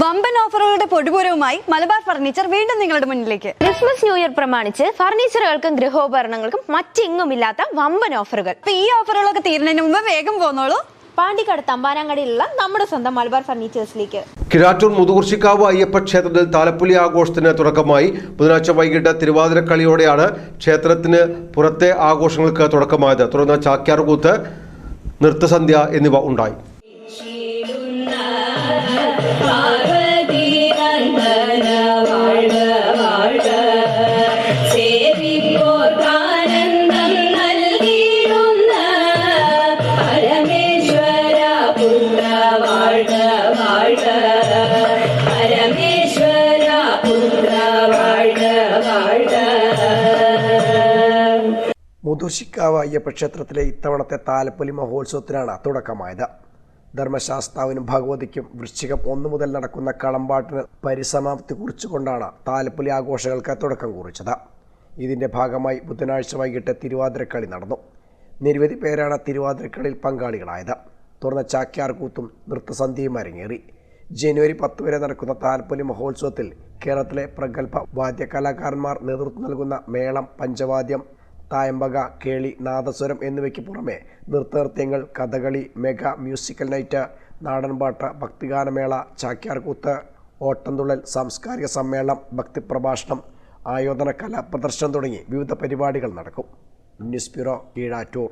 വമ്പൻ ഓഫറുകളുടെ പൊടിപൂരവുമായി മലബാർ ഫർണിച്ചർ വീണ്ടും നിങ്ങളുടെ മുന്നിലേക്ക്. ക്രിസ്മസ് ന്യൂ ഇയർ പ്രമാണിച്ച് ഫർണിച്ചറുകൾക്കും ഗൃഹോപകരണങ്ങൾക്കും മറ്റിങ്ങുമില്ലാത്ത വമ്പൻ ഓഫറുകൾ. ഈ ഓഫറുകളൊക്കെ തീരുന്നതിന് മുമ്പ് വേഗം പോന്നോളൂ. പാണ്ടിക്കാട് തമ്പാനാങ്കടിയിലുള്ള നമ്മുടെ സ്വന്തം മലബാർ ഫർണിച്ചേഴ്സിലേക്ക്. കിരാറ്റൂർ മുതുകുർശിക്കാവ് അയ്യപ്പ ക്ഷേത്രത്തിൽ താലപ്പൊലി ആഘോഷത്തിന് തുടക്കമായി. ബുധനാഴ്ച വൈകിട്ട് തിരുവാതിരക്കളിയോടെയാണ് ക്ഷേത്രത്തിന് പുറത്തെ ആഘോഷങ്ങൾക്ക് തുടക്കമായത്. തുടർന്ന് ചാക്യാർകൂത്ത് നൃത്തസന്ധ്യ എന്നിവ ഉണ്ടായി. മുതുശിക്കാവ് അയ്യപ്പ ക്ഷേത്രത്തിലെ ഇത്തവണത്തെ താലപ്പൊലി മഹോത്സവത്തിനാണ് തുടക്കമായത്. ധർമ്മശാസ്താവിനും ഭഗവതിക്കും വൃശ്ചികം ഒന്നു മുതൽ നടക്കുന്ന കളമ്പാട്ടിന് പരിസമാപ്തി കുറിച്ചുകൊണ്ടാണ് താലപ്പൊലി ആഘോഷങ്ങൾക്ക് തുടക്കം കുറിച്ചത്. ഇതിന്റെ ഭാഗമായി ബുധനാഴ്ച വൈകിട്ട് തിരുവാതിരക്കളി നടന്നു. നിരവധി പേരാണ് തിരുവാതിരക്കളിയിൽ പങ്കാളികളായത്. തുറന്ന ചാക്യാർകൂത്തും നൃത്തസന്ധ്യയും അരങ്ങേറി. ജനുവരി പത്ത് വരെ നടക്കുന്ന താലപ്പൊലി മഹോത്സവത്തിൽ കേരളത്തിലെ പ്രഗത്ഭ വാദ്യകലാകാരന്മാർ നേതൃത്വം നൽകുന്ന മേളം പഞ്ചവാദ്യം തായമ്പക കേളി നാദസ്വരം എന്നിവയ്ക്ക് പുറമെ നൃത്തനൃത്യങ്ങൾ കഥകളി മെഗാ മ്യൂസിക്കൽ നൈറ്റ് നാടൻപാട്ട് ഭക്തിഗാനമേള ചാക്യാർകൂത്ത് ഓട്ടംതുള്ളൽ സാംസ്കാരിക സമ്മേളനം ഭക്തിപ്രഭാഷണം ആയോധന കലാ പ്രദർശനം തുടങ്ങി വിവിധ പരിപാടികൾ നടക്കും. News bureau Keezhattoor.